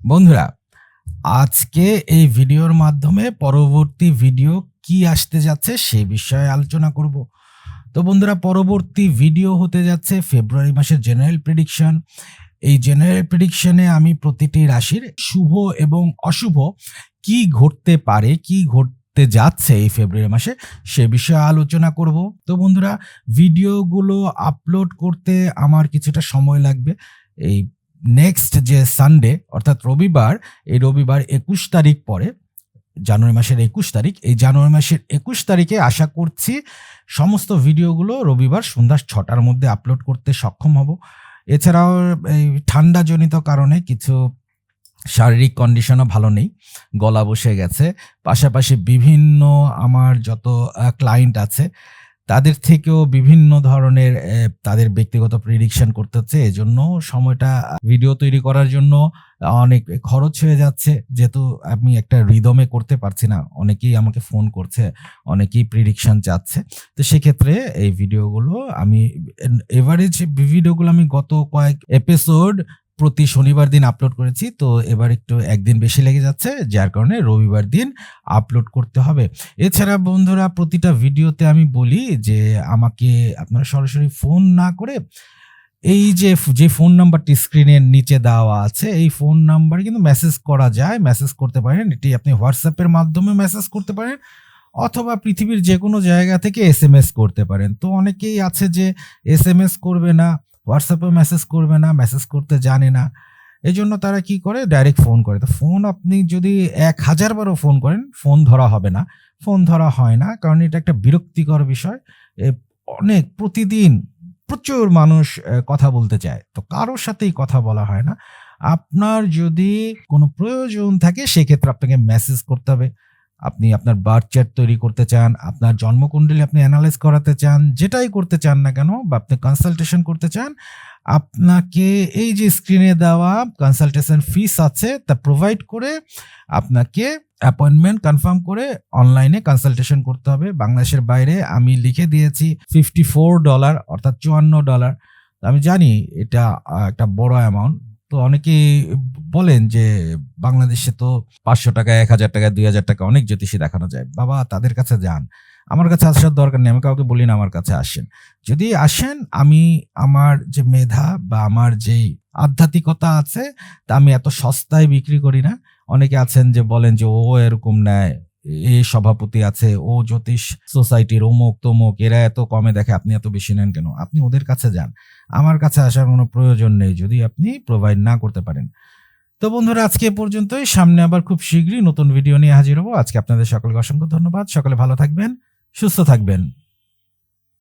বন্ধুরা, আজকে এই ভিডিওর মাধ্যমে পরবর্তী ভিডিও কি আসতে যাচ্ছে সে বিষয়ে আলোচনা করব। তো বন্ধুরা, পরবর্তী ভিডিও হতে যাচ্ছে ফেব্রুয়ারি মাসের জেনারেল প্রেডিকশন এই জেনারেল প্রেডিকশনে আমি প্রতিটি রাশির শুভ এবং অশুভ কি ঘটতে পারে, কি ঘটতে যাচ্ছে এই ফেব্রুয়ারি মাসে সে বিষয়ে আলোচনা করব। তো বন্ধুরা, ভিডিওগুলো আপলোড করতে আমার কিছুটা সময় লাগবে। এই নেক্সট যে সানডে অর্থাৎ রবিবার, এই রবিবার একুশ তারিখ পরে, জানুয়ারি মাসের একুশ তারিখ, এই জানুয়ারি মাসের একুশ তারিখে আশা করছি সমস্ত ভিডিওগুলো রবিবার সন্ধ্যা ছটার মধ্যে আপলোড করতে সক্ষম হব। এছাড়াও, এই ঠান্ডাজনিত কারণে কিছু শারীরিক কন্ডিশনও ভালো নেই, গলা বসে গেছে। পাশাপাশি বিভিন্ন আমার যত ক্লায়েন্ট আছে তাদের থেকেও বিভিন্ন ধরনের তাদের ব্যক্তিগত প্রিডিকশন করতে হচ্ছে। এজন্য সময়টা ভিডিও তৈরি করার জন্য অনেক খরচ হয়ে যাচ্ছে। যেহেতু আমি একটা রিদমে করতে পারছি না, অনেকেই আমাকে ফোন করছে, অনেকেই প্রিডিকশন চাচ্ছে। তো সেক্ষেত্রে এই ভিডিওগুলো আমি এভারেজ ভিডিওগুলো আমি গত কয়েক এপিসোড প্রতি শনিবার দিন আপলোড করেছি, তো এবার একটু একদিন বেশি লেগে যাচ্ছে, যার কারণে রবিবার দিন আপলোড করতে হবে। এছাড়া বন্ধুরা, প্রতিটা ভিডিওতে আমি বলি যে, আমাকে আপনারা সরাসরি ফোন না করে এই যে যে ফোন নাম্বারটি স্ক্রিনের নিচে দেওয়া আছে, এই ফোন নাম্বারে কিন্তু মেসেজ করা যায় মেসেজ করতে পারেন। এটি আপনি হোয়াটসঅ্যাপের মাধ্যমে মেসেজ করতে পারেন, অথবা পৃথিবীর যে কোনো জায়গা থেকে এস করতে পারেন। তো অনেকেই আছে যে এস করবে না হোয়াটসঅ্যাপে মেসেজ করবে না মেসেজ করতে জানে না। এই জন্য তারা কি করে? ডাইরেক্ট ফোন করে। তো ফোন আপনি যদি এক হাজার বারও ফোন করেন ফোন ধরা হবে না। ফোন ধরা হয় না, কারণ এটা একটা বিরক্তিকর বিষয়। অনেক, প্রতিদিন প্রচুর মানুষ কথা বলতে চায়। তো কারোর সাথেই কথা বলা হয় না। আপনার যদি কোনো প্রয়োজন থাকে, সেক্ষেত্রে আপনাকে মেসেজ করতে হবে। আপনি আপনার বার্থ চার্ট তৈরি করতে চান, আপনার জন্মকুণ্ডলী আপনি অ্যানালাইজ করাতে চান, যেটাই করতে চান না কেন বা আপনি কনসালটেশন করতে চান, আপনাকে এই যে স্ক্রিনে দেওয়া কনসালটেশন ফিস আছে, তা প্রোভাইড করে আপনাকে অ্যাপয়েন্টমেন্ট কনফার্ম করে অনলাইনে কনসালটেশন করতে হবে। বাংলাদেশের বাইরে আমি লিখে দিয়েছি ফিফটি ফোর ডলার অর্থাৎ চুয়ান্ন ডলার আমি জানি এটা একটা বড় অ্যামাউন্ট তো অনেকেই বলেন যে বাংলাদেশে তো পাঁচশো টাকা, এক হাজার টাকা, দুই হাজার টাকা অনেক জ্যোতিষী দেখানো যায়। বাবা, তাদের কাছে যান। আমার কাছে আসার দরকার নেই, আমি কাউকে বলি না আমার কাছে আসেন। যদি আসেন, আমি আমার যে মেধা বা আমার যেই আধ্যাত্মিকতা আছে, তা আমি এত সস্তায় বিক্রি করি না। অনেকে আছেন যে বলেন যে, ও এরকম নেয় এই সভাপতি আছে, ও জ্যোতিষ সোসাইটির অমুক তমুক, এরা এত কমে দেখে, আপনি এত বেশি নেন কেন? আপনি ওদের কাছে যান। আমার কাছে আসার কোনো প্রয়োজন নেই, যদি আপনি প্রোভাইড না করতে পারেন। তো বন্ধুরা, আজকে পর্যন্তই। সামনে আবার খুব শীঘ্রই নতুন ভিডিও নিয়ে হাজির হব। আজকে আপনাদের সকলকে অসংখ্য ধন্যবাদ। সকলে ভালো থাকবেন, সুস্থ থাকবেন।